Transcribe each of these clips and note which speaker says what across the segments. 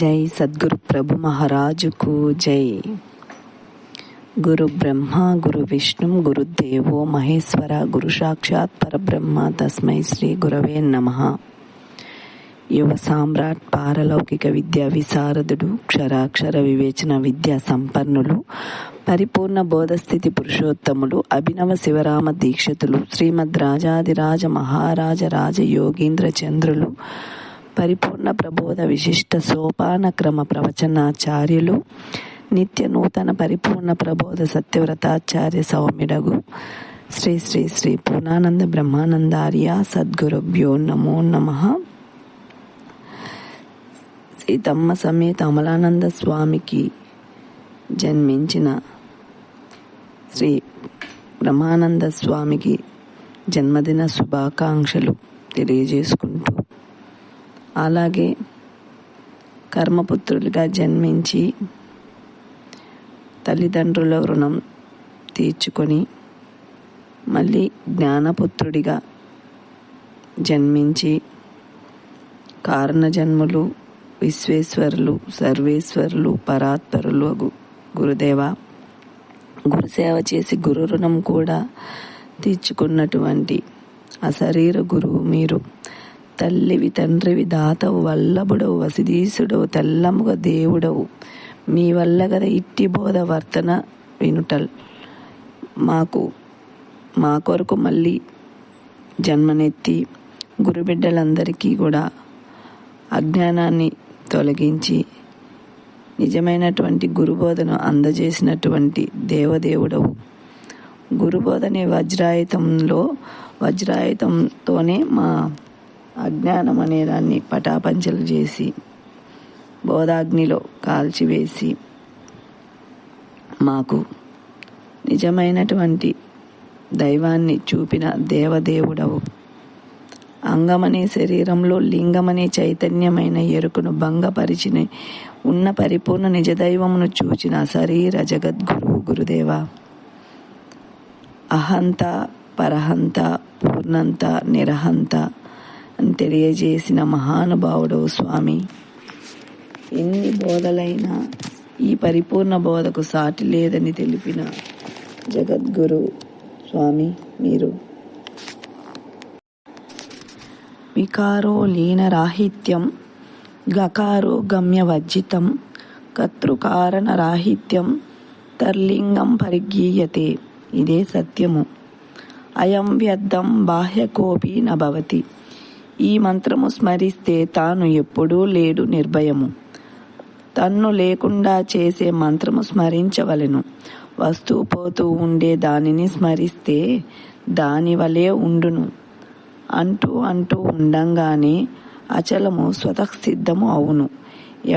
Speaker 1: జై సద్గురు ప్రభు మహారాజుకు జై గురు బ్రహ్మ గురు విష్ణు గురుదేవో మహేశ్వర గురు సాక్షాత్ పరబ్రహ్మ తస్మై శ్రీ గురవే నమ యువ సామ్రాట్ పారలౌకిక విద్యా విశారదుడు క్షరాక్షర వివేచన విద్యా సంపన్నులు పరిపూర్ణ బోధస్థితి పురుషోత్తములు అభినవ శివరామ దీక్షితులు శ్రీమద్ రాజాదిరాజ మహారాజ రాజ యోగీంద్ర చంద్రులు పరిపూర్ణ ప్రబోధ విశిష్ట సోపాన క్రమ ప్రవచనాచార్యులు నిత్య నూతన పరిపూర్ణ ప్రబోధ సత్యవ్రతాచార్య సౌమిడగు శ్రీ శ్రీ శ్రీ పూర్ణానంద బ్రహ్మానందార్య సద్గురుభ్యో నమో నమ సీతమ్మ సమేత అమలానంద స్వామికి జన్మించిన శ్రీ బ్రహ్మానంద స్వామికి జన్మదిన శుభాకాంక్షలు తెలియజేసుకుంటూ అలాగే కర్మపుత్రులుగా జన్మించి తల్లిదండ్రుల రుణం తీర్చుకొని మళ్ళీ జ్ఞానపుత్రుడిగా జన్మించి కారణజన్ములు విశ్వేశ్వరులు సర్వేశ్వరులు పరాత్పరులు గురుదేవ గురుసేవ చేసి గురు రుణం కూడా తీర్చుకున్నటువంటి అశరీర గురువు మీరు తల్లివి తండ్రివి దాతవు వల్లభుడవు వసిధీసుడవు తెల్లముగా దేవుడవు మీ వల్ల కదా ఇట్టి బోధ వర్తన వినుటల్ మాకు మా కొరకు మళ్ళీ జన్మనెత్తి గురుబిడ్డలందరికీ కూడా అజ్ఞానాన్ని తొలగించి నిజమైనటువంటి గురుబోధను అందజేసినటువంటి దేవదేవుడవు గురుబోధనే వజ్రాయుతంలో వజ్రాయుతంతోనే మా అజ్ఞానం దాన్ని పటాపంచలు చేసి బోధాగ్నిలో కాల్చివేసి మాకు నిజమైనటువంటి దైవాన్ని చూపిన దేవదేవుడవు అంగమనే శరీరంలో లింగమనే చైతన్యమైన ఎరుకును భంగపరిచిన ఉన్న పరిపూర్ణ నిజదైవమును చూచిన శరీర జగద్గురు గురుదేవ అహంత పరహంత పూర్ణంత నిరహంత అని తెలియజేసిన మహానుభావుడవు స్వామి ఎన్ని బోధలైనా ఈ పరిపూర్ణ బోధకు సాటి లేదని తెలిపిన జగద్గురు స్వామి మీరు వికారో రాహిత్యం గకారో గమ్యవర్జితం రాహిత్యం తర్లింగం పరిగీయతే ఇదే సత్యము అయం వ్యర్థం బాహ్యకోపీ నభవతి ఈ మంత్రము స్మరిస్తే తాను ఎప్పుడూ లేడు నిర్భయము తన్ను లేకుండా చేసే మంత్రము స్మరించవలను వస్తువు పోతూ ఉండే దానిని స్మరిస్తే దానివలే ఉండును అంటూ అంటూ ఉండంగానే అచలము స్వతసిద్ధము అవును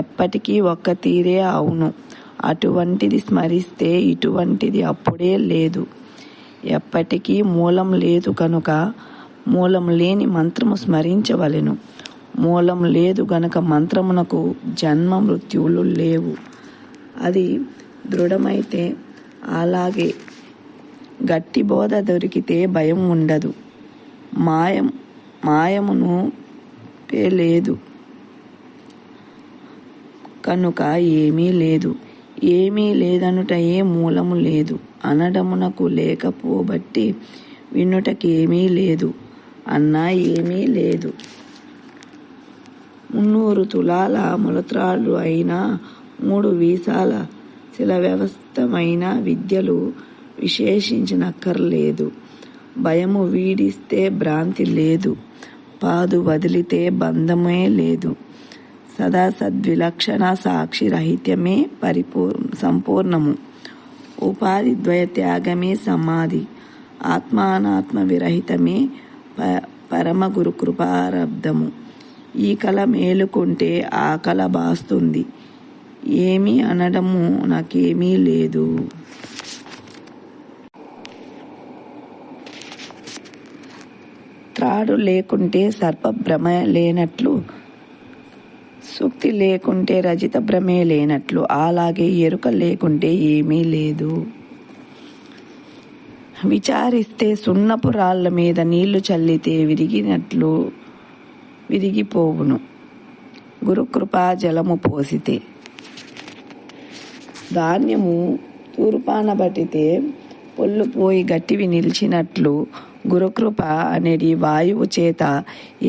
Speaker 1: ఎప్పటికీ ఒక్క తీరే అవును అటువంటిది స్మరిస్తే ఇటువంటిది అప్పుడే లేదు ఎప్పటికీ మూలం లేదు కనుక మూలం లేని మంత్రము స్మరించవలెను మూలం లేదు గనక మంత్రమునకు జన్మ మృత్యువులు లేవు అది దృఢమైతే అలాగే గట్టి బోధ దొరికితే భయం ఉండదు మాయం మాయమును లేదు కనుక ఏమీ లేదు ఏమీ లేదనుట ఏ మూలము లేదు అనడమునకు లేకపోబట్టి వినుటకేమీ లేదు అన్నా ఏమీ లేదు మున్నూరు తులాల ములత్రాళ్ళు అయిన మూడు వీసాల శిల వ్యవస్థమైన విద్యలు విశేషించినక్కర్లేదు భయము వీడిస్తే భ్రాంతి లేదు పాదు వదిలితే బంధమే లేదు సదా సద్విలక్షణ సాక్షి రహిత్యమే పరిపూర్ణ సంపూర్ణము ఉపాధి ద్వయ త్యాగమే సమాధి ఆత్మానాత్మ విరహితమే ప గురు కృపారబ్ధము ఈ కళ మేలుకుంటే ఆ కళ బాస్తుంది ఏమీ అనడము నాకేమీ లేదు త్రాడు లేకుంటే సర్పభ్రమ లేనట్లు సూక్తి లేకుంటే రజిత భ్రమే లేనట్లు అలాగే ఎరుక లేకుంటే ఏమీ లేదు విచారిస్తే సున్నపు రాళ్ల మీద నీళ్లు చల్లితే విరిగినట్లు విరిగిపోవును గురుకృపా జలము పోసితే ధాన్యము తూర్పాన పట్టితే పొల్లు పోయి గట్టివి నిలిచినట్లు గురుకృప అనేది వాయువు చేత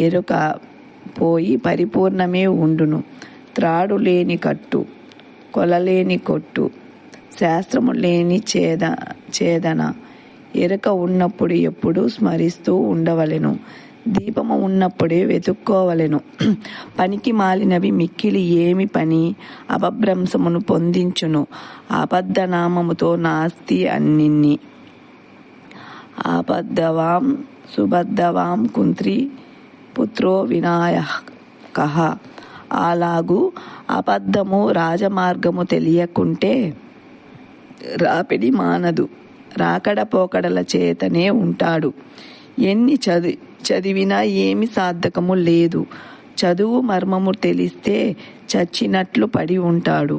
Speaker 1: ఎరుక పోయి పరిపూర్ణమే ఉండును త్రాడు లేని కట్టు కొలలేని కొట్టు శాస్త్రము లేని చేద చేదన ఎరక ఉన్నప్పుడు ఎప్పుడూ స్మరిస్తూ ఉండవలెను దీపము ఉన్నప్పుడే వెతుక్కోవలెను పనికి మాలినవి మిక్కిలి ఏమి పని అపభ్రంశమును పొందించును అబద్ధనామముతో నాస్తి అన్నిన్ని అబద్ధవాం సుబద్ధవాం కుంత్రి పుత్రో వినాయ కహ అలాగు అబద్ధము రాజమార్గము తెలియకుంటే రాపిడి మానదు రాకడపోకడల చేతనే ఉంటాడు ఎన్ని చది చదివినా ఏమి సార్థకము లేదు చదువు మర్మము తెలిస్తే చచ్చినట్లు పడి ఉంటాడు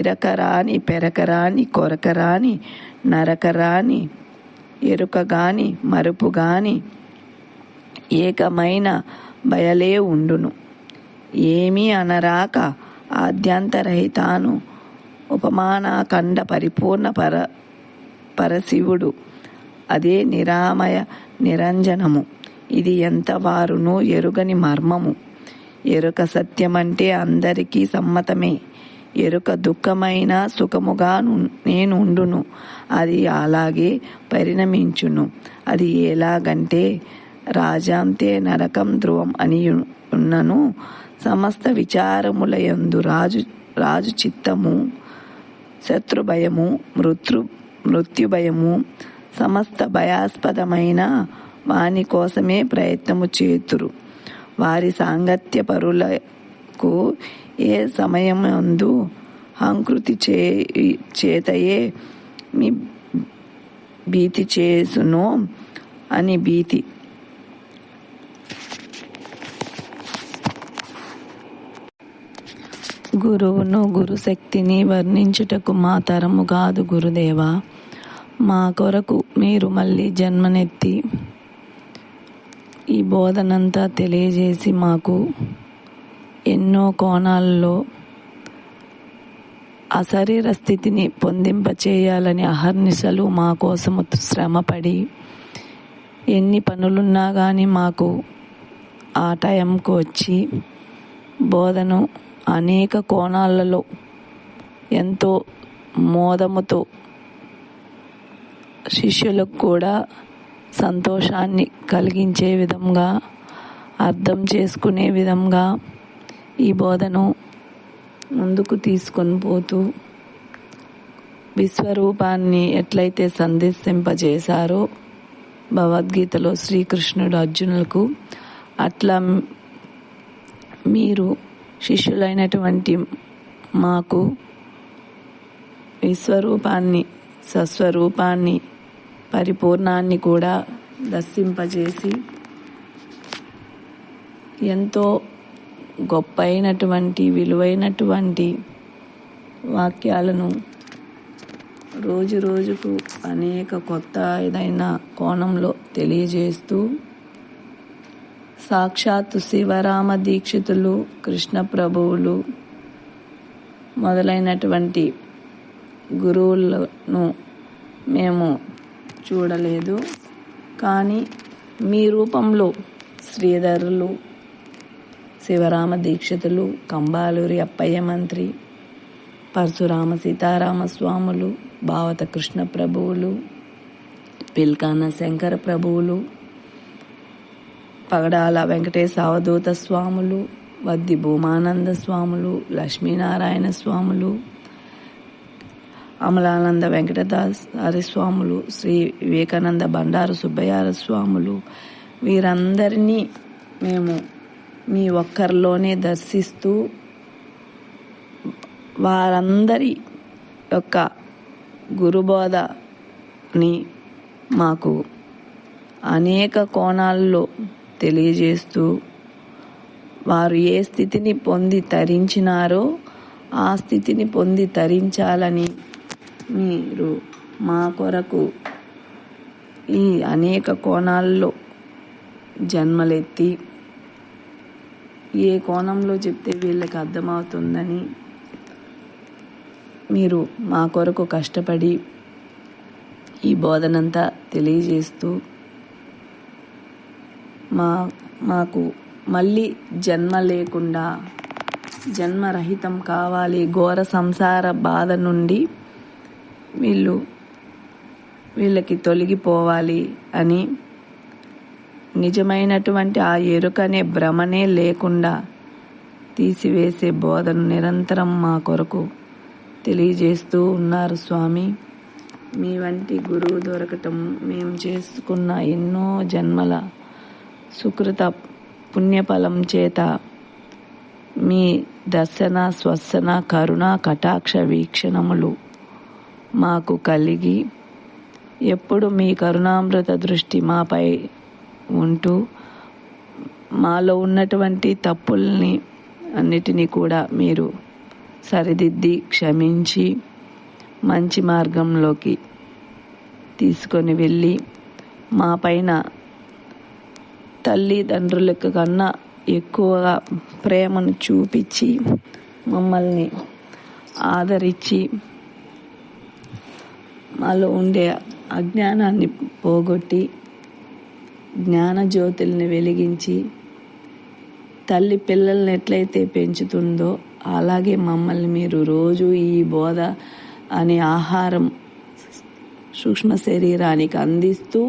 Speaker 1: ఇరకరాని పెరకరాని కొరకరాని నరకరాని ఎరుకగాని మరుపుగాని ఏకమైన బయలే ఉండును ఏమీ అనరాక ఆద్యంతరహితాను ఉపమానాఖండ పరిపూర్ణ పర పరశివుడు అదే నిరామయ నిరంజనము ఇది ఎంత వారునో ఎరుగని మర్మము ఎరుక సత్యమంటే అందరికీ సమ్మతమే ఎరుక దుఃఖమైన సుఖముగా నేనుండును అది అలాగే పరిణమించును అది ఎలాగంటే రాజాంతే నరకం ధ్రువం అని ఉన్నను సమస్త విచారముల యందు రాజు రాజు చిత్తము శత్రుభయము మృతృ మృత్యు భయము సమస్త భయాస్పదమైన వాని కోసమే ప్రయత్నము చేతురు వారి సాంగత్య పరులకు ఏ సమయమందు అంకృతి చే చేతయే మీ భీతి చేసును అని భీతి గురువును గురుశక్తిని వర్ణించుటకు మా తరము కాదు గురుదేవా మా కొరకు మీరు మళ్ళీ జన్మనెత్తి ఈ బోధనంతా తెలియజేసి మాకు ఎన్నో కోణాల్లో అశరీర స్థితిని పొందింపచేయాలని అహర్నిశలు మా కోసం శ్రమపడి ఎన్ని పనులున్నా కానీ మాకు ఆ టైంకు వచ్చి బోధను అనేక కోణాలలో ఎంతో మోదముతో శిష్యులకు కూడా సంతోషాన్ని కలిగించే విధంగా అర్థం చేసుకునే విధంగా ఈ బోధను ముందుకు తీసుకొని పోతూ విశ్వరూపాన్ని ఎట్లయితే సందర్శింపజేశారో భగవద్గీతలో శ్రీకృష్ణుడు అర్జునులకు అట్లా మీరు శిష్యులైనటువంటి మాకు విశ్వరూపాన్ని సస్వరూపాన్ని పరిపూర్ణాన్ని కూడా దర్శింపజేసి ఎంతో గొప్పైనటువంటి విలువైనటువంటి వాక్యాలను రోజు రోజుకు అనేక కొత్త ఏదైనా కోణంలో తెలియజేస్తూ సాక్షాత్తు శివరామ దీక్షితులు కృష్ణ ప్రభువులు మొదలైనటువంటి గురువులను మేము చూడలేదు కానీ మీ రూపంలో శ్రీధరులు శివరామ దీక్షితులు కంబాలూరి అప్పయ్య మంత్రి పరశురామ సీతారామ స్వాములు భావత కృష్ణ ప్రభువులు పిల్కాన శంకర ప్రభువులు పగడాల వెంకటేశ అవధూత స్వాములు వద్ది భూమానంద స్వాములు లక్ష్మీనారాయణ స్వాములు అమలానంద వెంకటదాస్ హరిస్వాములు శ్రీ వివేకానంద బండారు సుబ్బయ్య స్వాములు వీరందరినీ మేము మీ ఒక్కరిలోనే దర్శిస్తూ వారందరి యొక్క గురుబోధని మాకు అనేక కోణాల్లో తెలియజేస్తూ వారు ఏ స్థితిని పొంది తరించినారో ఆ స్థితిని పొంది తరించాలని మీరు మా కొరకు ఈ అనేక కోణాల్లో జన్మలెత్తి ఏ కోణంలో చెప్తే వీళ్ళకి అర్థమవుతుందని మీరు మా కొరకు కష్టపడి ఈ బోధనంతా తెలియజేస్తూ మా మాకు మళ్ళీ జన్మ లేకుండా జన్మరహితం కావాలి ఘోర సంసార బాధ నుండి వీళ్ళు వీళ్ళకి తొలగిపోవాలి అని నిజమైనటువంటి ఆ ఎరుకనే భ్రమనే లేకుండా తీసివేసే బోధను నిరంతరం మా కొరకు తెలియజేస్తూ ఉన్నారు స్వామి మీ వంటి గురువు దొరకటం మేము చేసుకున్న ఎన్నో జన్మల సుకృత పుణ్యఫలం చేత మీ దర్శన స్వస్సన కరుణ కటాక్ష వీక్షణములు మాకు కలిగి ఎప్పుడు మీ కరుణామృత దృష్టి మాపై ఉంటూ మాలో ఉన్నటువంటి తప్పుల్ని అన్నిటినీ కూడా మీరు సరిదిద్ది క్షమించి మంచి మార్గంలోకి తీసుకొని వెళ్ళి మా పైన తల్లిదండ్రులకు కన్నా ఎక్కువగా ప్రేమను చూపించి మమ్మల్ని ఆదరించి మాలో ఉండే అజ్ఞానాన్ని పోగొట్టి జ్ఞాన జ్యోతుల్ని వెలిగించి తల్లి పిల్లల్ని ఎట్లయితే పెంచుతుందో అలాగే మమ్మల్ని మీరు రోజు ఈ బోధ అనే ఆహారం సూక్ష్మ శరీరానికి అందిస్తూ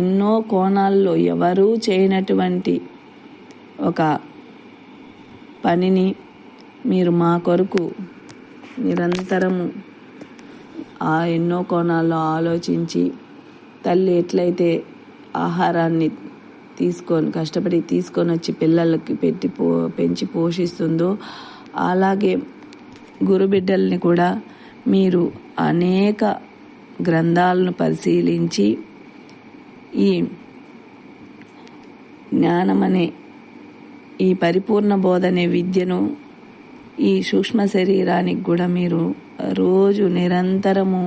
Speaker 1: ఎన్నో కోణాల్లో ఎవరూ చేయనటువంటి ఒక పనిని మీరు మా కొరకు నిరంతరము ఆ ఎన్నో కోణాల్లో ఆలోచించి తల్లి ఎట్లయితే ఆహారాన్ని తీసుకొని కష్టపడి తీసుకొని వచ్చి పిల్లలకి పెట్టి పో పెంచి పోషిస్తుందో అలాగే గురుబిడ్డల్ని కూడా మీరు అనేక గ్రంథాలను పరిశీలించి ఈ జ్ఞానమనే ఈ పరిపూర్ణ బోధనే విద్యను ఈ సూక్ష్మ శరీరానికి కూడా మీరు రోజు నిరంతరము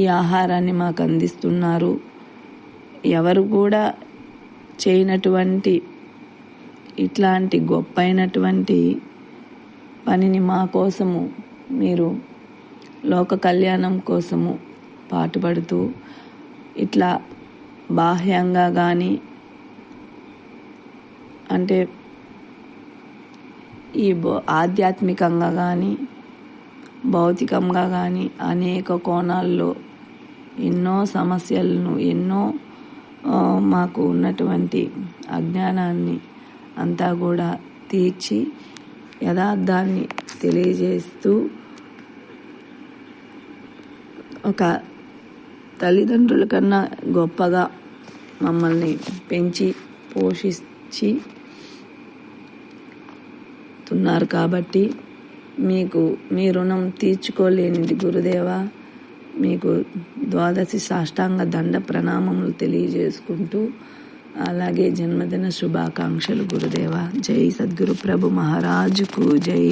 Speaker 1: ఈ ఆహారాన్ని మాకు అందిస్తున్నారు ఎవరు కూడా చేయనటువంటి ఇట్లాంటి గొప్పైనటువంటి పనిని మా కోసము మీరు లోక కళ్యాణం కోసము పాటుపడుతూ ఇట్లా బాహ్యంగా కానీ అంటే ఈ ఆధ్యాత్మికంగా కానీ భౌతికంగా కానీ అనేక కోణాల్లో ఎన్నో సమస్యలను ఎన్నో మాకు ఉన్నటువంటి అజ్ఞానాన్ని అంతా కూడా తీర్చి యథార్థాన్ని తెలియజేస్తూ ఒక తల్లిదండ్రుల కన్నా గొప్పగా మమ్మల్ని పెంచి పోషించి చెప్తున్నారు కాబట్టి మీకు మీ రుణం తీర్చుకోలేనిది గురుదేవా మీకు ద్వాదశి సాష్టాంగ దండ ప్రణామములు తెలియజేసుకుంటూ అలాగే జన్మదిన శుభాకాంక్షలు గురుదేవ జై సద్గురు ప్రభు మహారాజుకు జై